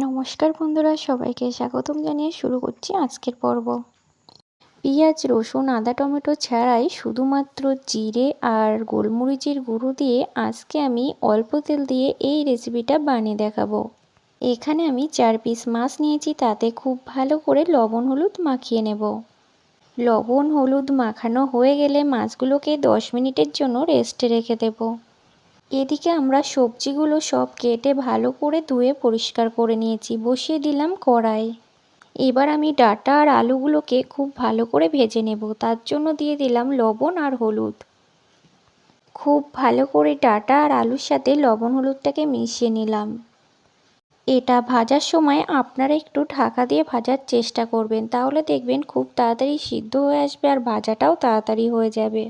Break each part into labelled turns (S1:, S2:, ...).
S1: নমস্কার বন্ধুরা, সবাইকে স্বাগতম জানিয়ে শুরু করছি আজকের পর্ব। পেঁয়াজ, রসুন, আদা, টমেটো ছাড়াই শুধুমাত্র জিরে আর গোলমরিচের গুঁড়ো দিয়ে আজকে আমি অল্প তেল দিয়ে এই রেসিপিটা বানিয়ে দেখাবো। এখানে আমি চার পিস মাছ নিয়েছি, তাতে খুব ভালো করে লবণ, হলুদ মাখিয়ে নেব। লবণ, হলুদ মাখানো হয়ে গেলে মাছগুলোকে দশ মিনিটের জন্য রেস্টে রেখে দেবো। এদিকে আমরা সবজিগুলো সব কেটে ভালো করে ধুয়ে পরিষ্কার করে নিয়েছি। বসিয়ে দিলাম কড়াই। এবার আমি ডাটা আর আলুগুলোকে খুব ভালো করে ভেজে নেব। তার জন্য দিয়ে দিলাম লবণ আর হলুদ। খুব ভালো করে ডাটা আর আলুর সাথে লবণ হলুদটাকে মিশিয়ে নিলাম। এটা ভাজার সময় আপনারা একটু ঢাকা দিয়ে ভাজার চেষ্টা করবেন। তাহলে দেখবেন খুব তাড়াতাড়ি সিদ্ধ হয়ে আসবে আর ভাজাটাও তাড়াতাড়ি হয়ে যাবে।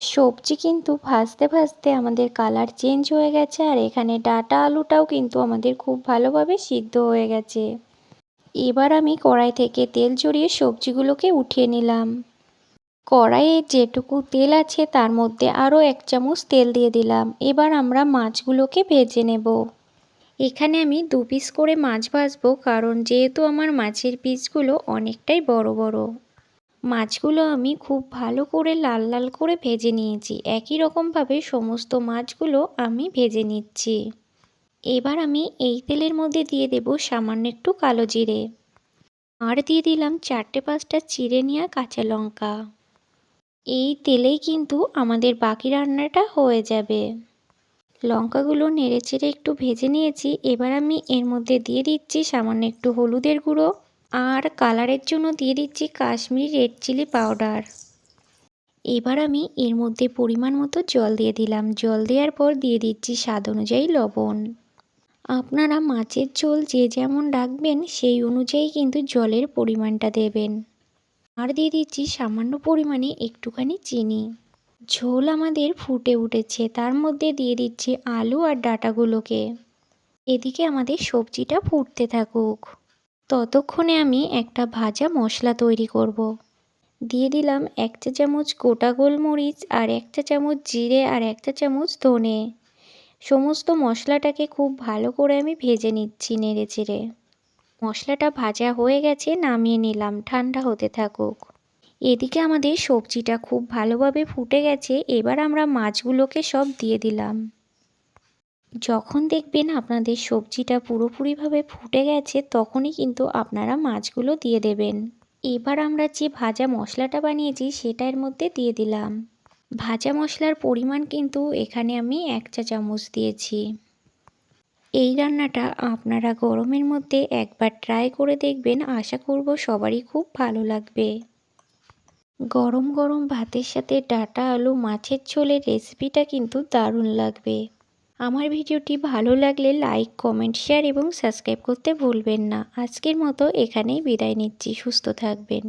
S1: সবজি কিন্তু ভাজতে ভাজতে আমাদের কালার চেঞ্জ হয়ে গেছে আর এখানে ডাটা আলুটাও কিন্তু আমাদের খুব ভালোভাবে সিদ্ধ হয়ে গেছে। এবার আমি কড়াই থেকে তেল জড়িয়ে সবজিগুলোকে উঠিয়ে নিলাম। কড়াইয়ে যেটুকু তেল আছে তার মধ্যে আরও এক চামচ তেল দিয়ে দিলাম। এবার আমরা মাছগুলোকে ভেজে নেব। এখানে আমি দু পিস করে মাছ ভাজবো কারণ যেহেতু আমার মাছের পিসগুলো অনেকটাই বড় বড়। মাছগুলো আমি খুব ভালো করে লাল লাল করে ভেজে নিয়েছি। একই রকমভাবে সমস্ত মাছগুলো আমি ভেজে নিচ্ছি। এবার আমি এই তেলের মধ্যে দিয়ে দেব সামান্য একটু কালো জিরে। আর দিয়ে দিলাম চারটে পাঁচটা চিড়ে নেওয়া কাঁচা লঙ্কা। এই তেলেই কিন্তু আমাদের বাকি রান্নাটা হয়ে যাবে। লঙ্কাগুলো নেড়ে চেড়ে একটু ভেজে নিয়েছি। এবার আমি এর মধ্যে দিয়ে দিচ্ছি সামান্য একটু হলুদের গুঁড়ো। আর কালারের জন্য দিয়ে দিচ্ছি কাশ্মীরি রেড চিলি পাউডার। এবার আমি এর মধ্যে পরিমাণ মতো জল দিয়ে দিলাম। জল দেওয়ার পর দিয়ে দিচ্ছি স্বাদ অনুযায়ী লবণ। আপনারা মাছের ঝোল যে যেমন রাখবেন, সেই অনুযায়ী কিন্তু জলের পরিমাণটা দেবেন। আর দিয়ে দিচ্ছি সামান্য পরিমাণে একটুখানি চিনি। ঝোল আমাদের ফুটে উঠেছে। তার মধ্যে দিয়ে দিচ্ছি আলু আর ডাটাগুলোকে। এদিকে আমাদের সবজিটা ফুটতে থাকুক। ততক্ষণে আমি একটা ভাজা মশলা তৈরি করব। দিয়ে দিলাম এক চা চামচ গোটা গোলমরিচ আর এক চা চামচ জিরে আর এক চা চামচ ধনে। সমস্ত মশলাটাকে খুব ভালো করে আমি ভেজে নিচ্ছি নেড়ে চেড়ে। মশলাটা ভাজা হয়ে গেছে, নামিয়ে নিলাম, ঠান্ডা হতে থাকুক। এদিকে আমাদের সবজিটা খুব ভালোভাবে ফুটে গেছে, এবার আমরা মাছগুলোকে সব দিয়ে দিলাম। যখন দেখবেন আপনাদের সবজিটা পুরোপুরিভাবে ফুটে গেছে, তখনই কিন্তু আপনারা মাছগুলো দিয়ে দেবেন। এবার আমরা যে ভাজা মশলাটা বানিয়েছি সেটা এর মধ্যে দিয়ে দিলাম। ভাজা মশলার পরিমাণ কিন্তু এখানে আমি এক চা চামচ দিয়েছি। এই রান্নাটা আপনারা গরমের মধ্যে একবার ট্রাই করে দেখবেন, আশা করব সবারই খুব ভালো লাগবে। গরম গরম ভাতের সাথে ডাটা আলু মাছের ঝোলের রেসিপিটা কিন্তু দারুণ লাগবে। আমার ভিডিওটি ভালো লাগলে লাইক, কমেন্ট, শেয়ার এবং সাবস্ক্রাইব করতে ভুলবেন না। আজকের মতো এখানেই বিদায় নিচ্ছি। সুস্থ থাকবেন।